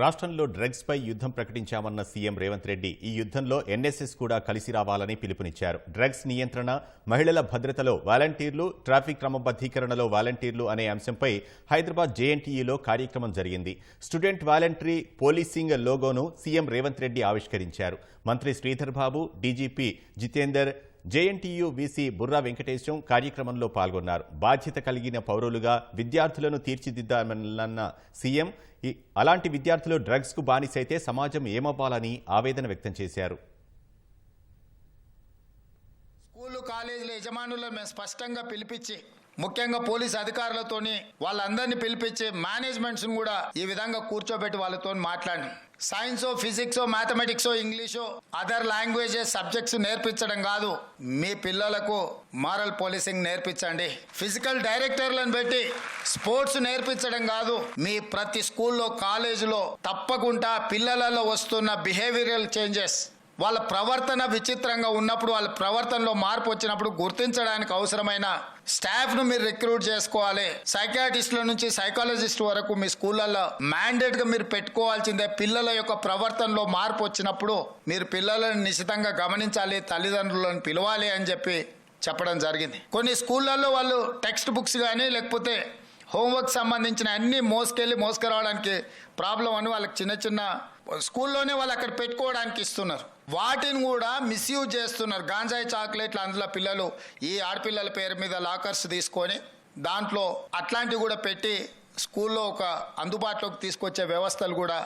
రాష్ట్రంలో డ్రగ్స్ పై యుద్ధం ప్రకటించామన్న సీఎం రేవంత్ రెడ్డి ఈ యుద్ధంలో ఎన్ఎస్ఎస్ కూడా కలిసి రావాలని పిలుపునిచ్చారు. డ్రగ్స్ నియంత్రణ మహిళల భద్రతలో వాలంటీర్లు ట్రాఫిక్ క్రమబద్ధీకరణలో వాలంటీర్లు అనే అంశంపై హైదరాబాద్ జేఎన్టీఈలో కార్యక్రమం జరిగింది. స్టూడెంట్ వాలంటరీ పోలీసింగ్ లోగోను సీఎం రేవంత్ రెడ్డి ఆవిష్కరించారు. మంత్రి Sridhar Babu DGP Jitender JNTU VC Burra Venkatesham కార్యక్రమంలో పాల్గొన్నారు. బాధ్యత కలిగిన పౌరులుగా విద్యార్థులను తీర్చిదిద్దామన్న సీఎం ఈ- అలాంటి విద్యార్థులు డ్రగ్స్కు బానిసైతే సమాజం ఏమవ్వాలని ఆవేదన వ్యక్తం చేశారు. స్కూళ్ళు కాలేజీల యజమానులను మేము స్పష్టంగా పిలిపించి ముఖ్యంగా పోలీస్ అధికారులతోని వాళ్ళందరినీ పిలిపించి మేనేజ్మెంట్స్ కూడా ఈ విధంగా కూర్చోబెట్టి వాళ్ళతో మాట్లాడి science physics mathematics English other languages subjects నేర్పించడం కాదు. మీ పిల్లలకు మారల్ పోలీసింగ్ నేర్పించండి. ఫిజికల్ డైరెక్టర్లను పెట్టి స్పోర్ట్స్ నేర్పించడం కాదు. మీ ప్రతి స్కూల్లో కాలేజీలో తప్పకుండా పిల్లలలో వస్తున్న బిహేవియరల్ చేంజెస్ వాళ్ళ ప్రవర్తన విచిత్రంగా ఉన్నప్పుడు వాళ్ళ ప్రవర్తనలో మార్పు వచ్చినప్పుడు గుర్తించడానికి అవసరమైన స్టాఫ్ను మీరు రిక్రూట్ చేసుకోవాలి. సైకాటిస్టుల నుంచి సైకాలజిస్ట్ వరకు మీ స్కూళ్ళల్లో మ్యాండేట్గా మీరు పెట్టుకోవాల్సిందే. పిల్లల యొక్క ప్రవర్తనలో మార్పు వచ్చినప్పుడు మీరు పిల్లలను నిశితంగా గమనించాలి తల్లిదండ్రులను పిలవాలి అని చెప్పి చెప్పడం జరిగింది. కొన్ని స్కూళ్ళల్లో వాళ్ళు టెక్స్ట్ బుక్స్ కానీ లేకపోతే హోంవర్క్ సంబంధించిన అన్ని మోసుకెళ్ళి మోసుకురావడానికి ప్రాబ్లం అని వాళ్ళకి చిన్న చిన్న స్కూల్లోనే వాళ్ళు అక్కడ పెట్టుకోవడానికి ఇస్తున్నారు. వాటిని కూడా మిస్యూజ్ చేస్తున్నారు. గాంజాయి చాక్లెట్లు అందులో పిల్లలు ఈ ఆడపిల్లల పేరు మీద లాకర్స్ తీసుకొని దాంట్లో అట్లాంటివి కూడా పెట్టి స్కూల్లో ఒక అందుబాటులోకి తీసుకొచ్చే వ్యవస్థలు కూడా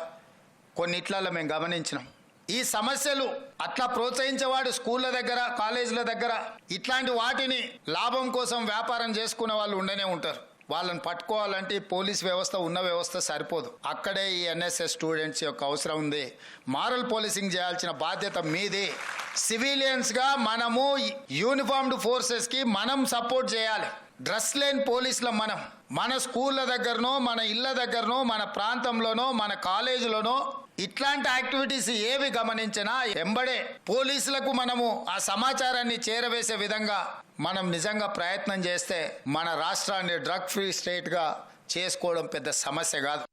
కొన్నిట్లలో మేము గమనించినాం. ఈ సమస్యలు అట్లా ప్రోత్సహించేవాడు స్కూళ్ళ దగ్గర కాలేజీల దగ్గర ఇట్లాంటి వాటిని లాభం కోసం వ్యాపారం చేసుకునే వాళ్ళు ఉండనే ఉంటారు. వాళ్ళని పట్టుకోవాలంటే పోలీస్ వ్యవస్థ ఉన్న వ్యవస్థ సరిపోదు. అక్కడే ఈ ఎన్ఎస్ఎస్ స్టూడెంట్స్ యొక్క అవసరం ఉంది. మారల్ పోలీసింగ్ చేయాల్సిన బాధ్యత మీది. సివిలియన్స్గా మనము యూనిఫామ్డ్ ఫోర్సెస్కి మనం సపోర్ట్ చేయాలి. డ్రెస్ లేని పోలీసుల మనం. మన స్కూళ్ళ దగ్గరనో మన ఇళ్ళ దగ్గరనో మన ప్రాంతంలోనో మన కాలేజీలోనో ఇట్లాంటి యాక్టివిటీస్ ఏవి గమనించినా ఎంబడే పోలీసులకు మనము ఆ సమాచారాన్ని చేరవేసే విధంగా మనం నిజంగా ప్రయత్నం చేస్తే మన రాష్ట్రాన్ని డ్రగ్ ఫ్రీ స్టేట్గా చేసుకోవడం పెద్ద సమస్య కాదు.